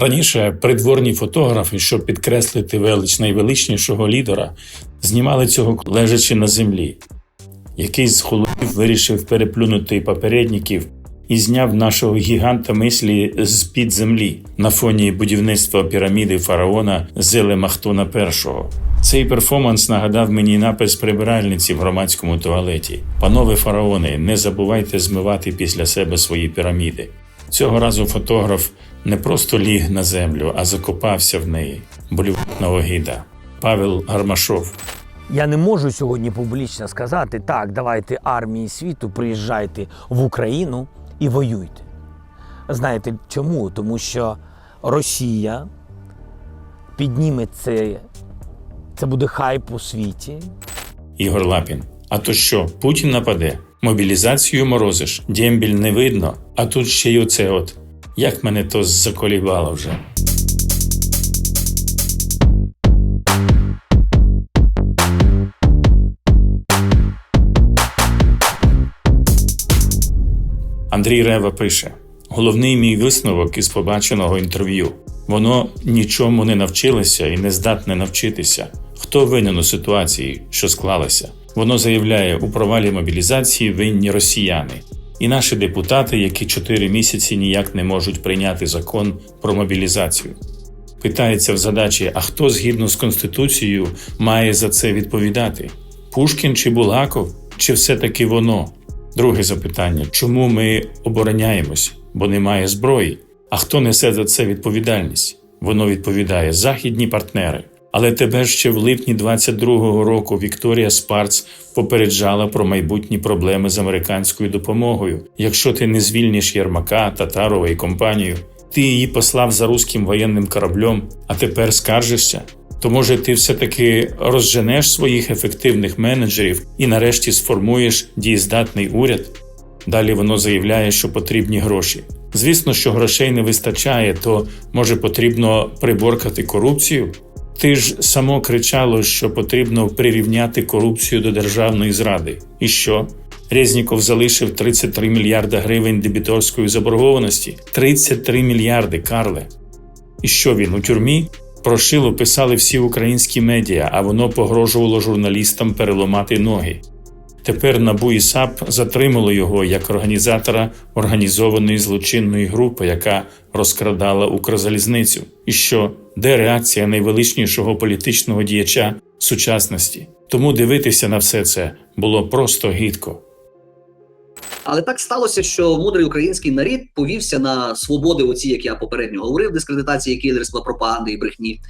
Раніше придворні фотографи, щоб підкреслити велич найвеличнішого лідера, знімали цього лежачи на землі. Якийсь з холодів вирішив переплюнути попередників і зняв нашого гіганта мислі з під землі на фоні будівництва піраміди фараона Зелемахтона І. Цей перформанс нагадав мені напис прибиральниці в громадському туалеті. Панове фараони, не забувайте змивати після себе свої піраміди. Цього разу фотограф не просто ліг на землю, а закопався в неї. Болівна огида. Павел Гармашов. Я не можу сьогодні публічно сказати, так, давайте армії світу, приїжджайте в Україну і воюйте. Знаєте чому? Тому що Росія підніме це, це буде хайп у світі. Ігор Лапін. А то що, Путін нападе? Мобілізацію морозиш, дембіль не видно, а тут ще й оце от. Як мене то заколібало вже. Андрій Рева пише: головний мій висновок із побаченого інтерв'ю. Воно нічому не навчилося і не здатне навчитися. Хто винен у ситуації, що склалася? Воно заявляє, у провалі мобілізації винні росіяни і наші депутати, які чотири місяці ніяк не можуть прийняти закон про мобілізацію. Питається в задачі: а хто згідно з конституцією має за це відповідати? Пушкін чи Булгаков, чи все-таки воно? Друге запитання: чому ми обороняємось, бо немає зброї? А хто несе за це відповідальність? Воно відповідає західні партнери. Але тебе ще в липні 22-го року Вікторія Спарц попереджала про майбутні проблеми з американською допомогою. Якщо ти не звільниш Єрмака, Татарова і компанію, ти її послав за руським воєнним кораблем, а тепер скаржишся. То може ти все-таки розженеш своїх ефективних менеджерів і нарешті сформуєш дієздатний уряд? Далі воно заявляє, що потрібні гроші. Звісно, що грошей не вистачає, то може потрібно приборкати корупцію. Ти ж само кричало, що потрібно прирівняти корупцію до державної зради. І що? Резніков залишив 33 мільярда гривень дебіторської заборгованості. 33 мільярди, Карле. І що він у тюрмі? Про шило писали всі українські медіа, а воно погрожувало журналістам переламати ноги. Тепер НАБУ і САП затримали його як організатора організованої злочинної групи, яка розкрадала Укрзалізницю. І що, де реакція найвеличнішого політичного діяча сучасності? Тому дивитися на все це було просто гідко. Але так сталося, що мудрий український нарід повівся на свободи, оці, як я попередньо говорив, дискредитації кілерства, пропаганди і брехні,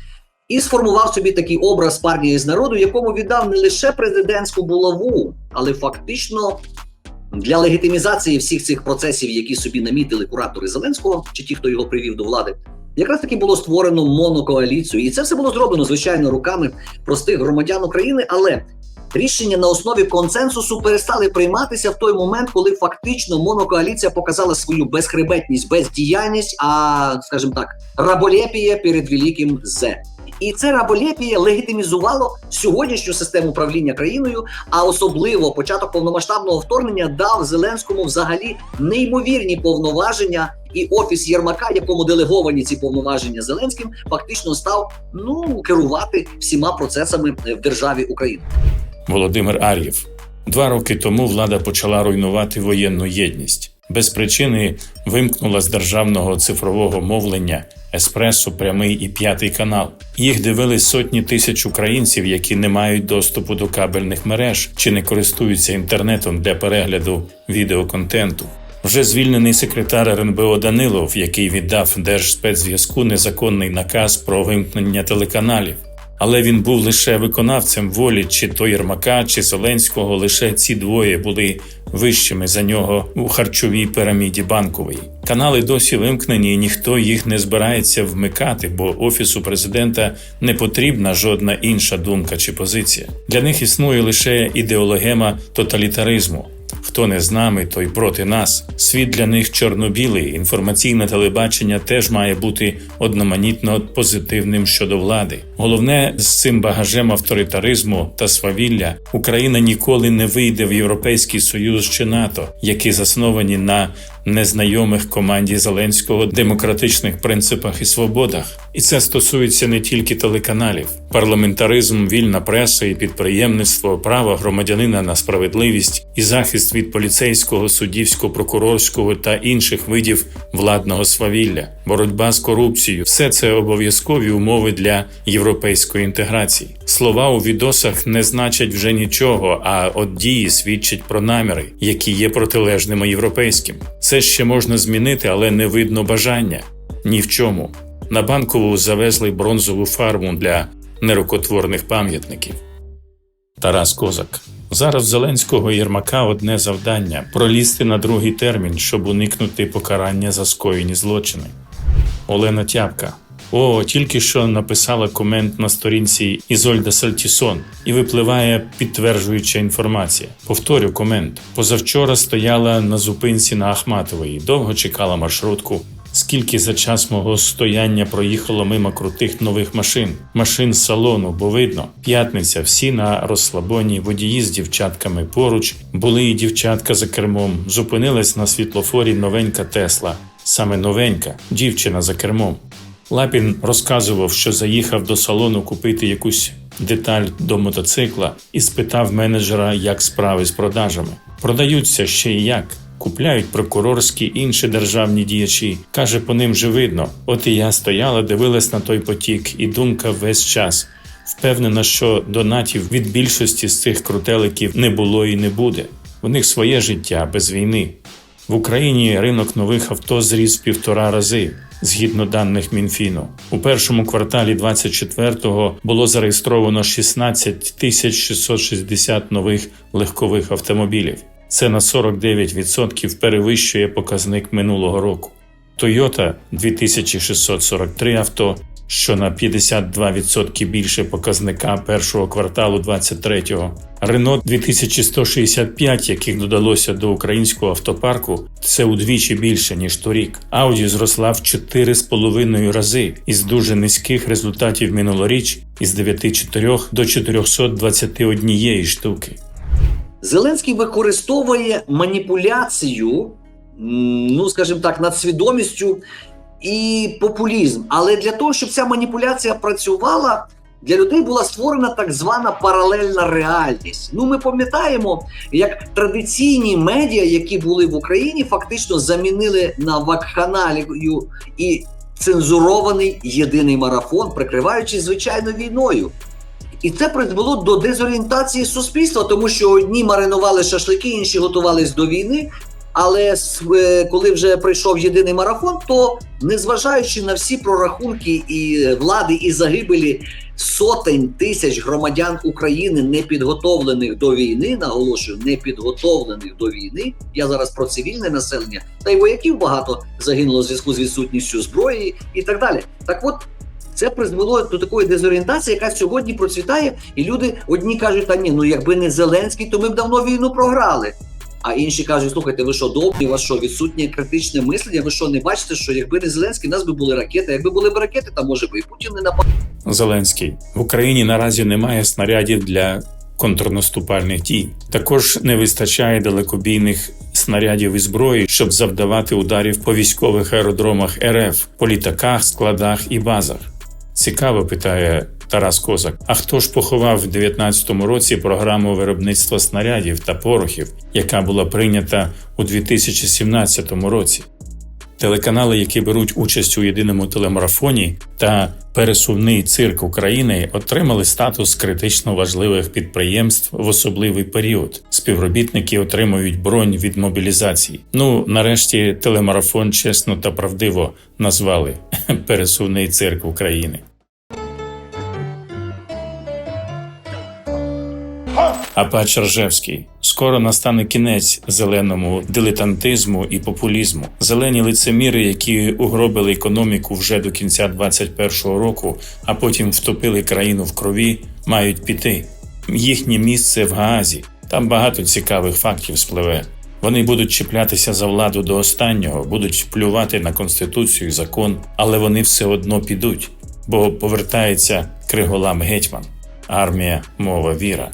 і сформував собі такий образ партії з народу, якому віддав не лише президентську булаву, але фактично для легітимізації всіх цих процесів, які собі намітили куратори Зеленського, чи ті, хто його привів до влади. Якраз таки було створено монокоаліцію, і це все було зроблено звичайно руками простих громадян України. Але рішення на основі консенсусу перестали прийматися в той момент, коли фактично монокоаліція показала свою безхребетність, бездіяльність, а скажімо так, раболепія перед великим З. І це раболепія легітимізувало сьогоднішню систему управління країною, а особливо початок повномасштабного вторгнення дав Зеленському взагалі неймовірні повноваження. І офіс Єрмака, якому делеговані ці повноваження Зеленським, фактично став ну керувати всіма процесами в державі Україна. Володимир Ар'єв. Два роки тому влада почала руйнувати воєнну єдність. Без причини вимкнула з державного цифрового мовлення еспресо, прямий і п'ятий канал. Їх дивились сотні тисяч українців, які не мають доступу до кабельних мереж чи не користуються інтернетом для перегляду відеоконтенту. Вже звільнений секретар РНБО Данилов, який віддав Держспецзв'язку незаконний наказ про вимкнення телеканалів. Але він був лише виконавцем волі, чи то Єрмака, чи Зеленського. Лише ці двоє були вищими за нього у харчовій піраміді банкової. Канали досі вимкнені, і ніхто їх не збирається вмикати, бо офісу президента не потрібна жодна інша думка чи позиція. Для них існує лише ідеологема тоталітаризму. Хто не з нами, той проти нас. Світ для них чорно-білий. Інформаційне телебачення теж має бути одноманітно позитивним щодо влади. Головне з цим багажем авторитаризму та свавілля Україна ніколи не вийде в Європейський Союз чи НАТО, які засновані на незнайомих команді Зеленського демократичних принципах і свободах. І це стосується не тільки телеканалів. Парламентаризм, вільна преса і підприємництво, право громадянина на справедливість і захист від поліцейського, суддівського, прокурорського та інших видів владного свавілля, боротьба з корупцією все це обов'язкові умови для європейської інтеграції. Слова у відосах не значать вже нічого, а от дії свідчать про наміри, які є протилежними європейським. Це ще можна змінити, але не видно бажання ні в чому. На банкову завезли бронзову фарму для нерукотворних пам'ятників. Тарас Козак. Зараз Зеленського Єрмака одне завдання пролізти на другий термін, щоб уникнути покарання за скоєні злочини. Олена Тяпка. О, тільки що написала комент на сторінці Ізольда Сальтісон і випливає підтверджуюча інформація. Повторю комент. Позавчора стояла на зупинці на Ахматової, довго чекала маршрутку. Скільки за час мого стояння проїхало мимо крутих нових машин, машин салону, бо видно, п'ятниця, всі на розслабоні, водії з дівчатками поруч, були і дівчатка за кермом. Зупинилась на світлофорі новенька Тесла, саме новенька, дівчина за кермом. Лапін розказував, що заїхав до салону купити якусь деталь до мотоцикла і спитав менеджера, як справи з продажами. Продаються ще й як. Купляють прокурорські інші державні діячі. Каже, по ним же видно. От і я стояла, дивилась на той потік, і думка весь час. Впевнена, що донатів від більшості з цих крутеликів не було і не буде. В них своє життя без війни. В Україні ринок нових авто зріс в півтора рази, згідно даних Мінфіну. У першому кварталі 24-го було зареєстровано 16 тисяч 660 нових легкових автомобілів. Це на 49% перевищує показник минулого року. Toyota 2643 авто, що на 52% більше показника першого кварталу 23-го. Renault 2165, яких додалося до українського автопарку, це удвічі більше ніж торік. Audi зросла в 4,5 рази із дуже низьких результатів минулоріч із 9,4 до 421 штуки. Зеленський використовує маніпуляцію, ну скажімо так, над свідомістю і популізм. Але для того, щоб ця маніпуляція працювала, для людей була створена так звана паралельна реальність. Ну, ми пам'ятаємо, як традиційні медіа, які були в Україні, фактично замінили на вакханалію і цензурований єдиний марафон, прикриваючись звичайно війною. І це призвело до дезорієнтації суспільства, тому що одні маринували шашлики, інші готувались до війни. Але е, коли вже прийшов єдиний марафон, то незважаючи на всі прорахунки і влади і загибелі сотень тисяч громадян України, не підготовлених до війни, наголошую, не підготовлених до війни. Я зараз про цивільне населення, та й вояків багато загинуло в зв'язку з відсутністю зброї і так далі. Так от. Це призвело до такої дезорієнтації, яка сьогодні процвітає, і люди одні кажуть, та ні, ну якби не Зеленський, то ми б давно війну програли. А інші кажуть, слухайте, ви що добрі, у вас що відсутнє критичне мислення? Ви що не бачите, що якби не Зеленський, у нас би були ракети. Якби були б ракети, то може би і Путін не напав. Зеленський в Україні наразі немає снарядів для контрнаступальних дій. Також не вистачає далекобійних снарядів і зброї, щоб завдавати ударів по військових аеродромах РФ, по літаках, складах і базах. Цікаво, питає Тарас Козак. А хто ж поховав в 2019 році програму виробництва снарядів та порохів, яка була прийнята у 2017 році? Телеканали, які беруть участь у єдиному телемарафоні та пересувний цирк України, отримали статус критично важливих підприємств в особливий період. Співробітники отримують бронь від мобілізації. Ну, нарешті, телемарафон чесно та правдиво назвали пересувний цирк України. Апач Ржевський. Скоро настане кінець зеленому дилетантизму і популізму. Зелені лицеміри, які угробили економіку вже до кінця 2021 року, а потім втопили країну в крові, мають піти. Їхнє місце в Гаазі. Там багато цікавих фактів спливе. Вони будуть чіплятися за владу до останнього, будуть плювати на конституцію і закон, але вони все одно підуть, бо повертається криголам гетьман, армія, мова, віра.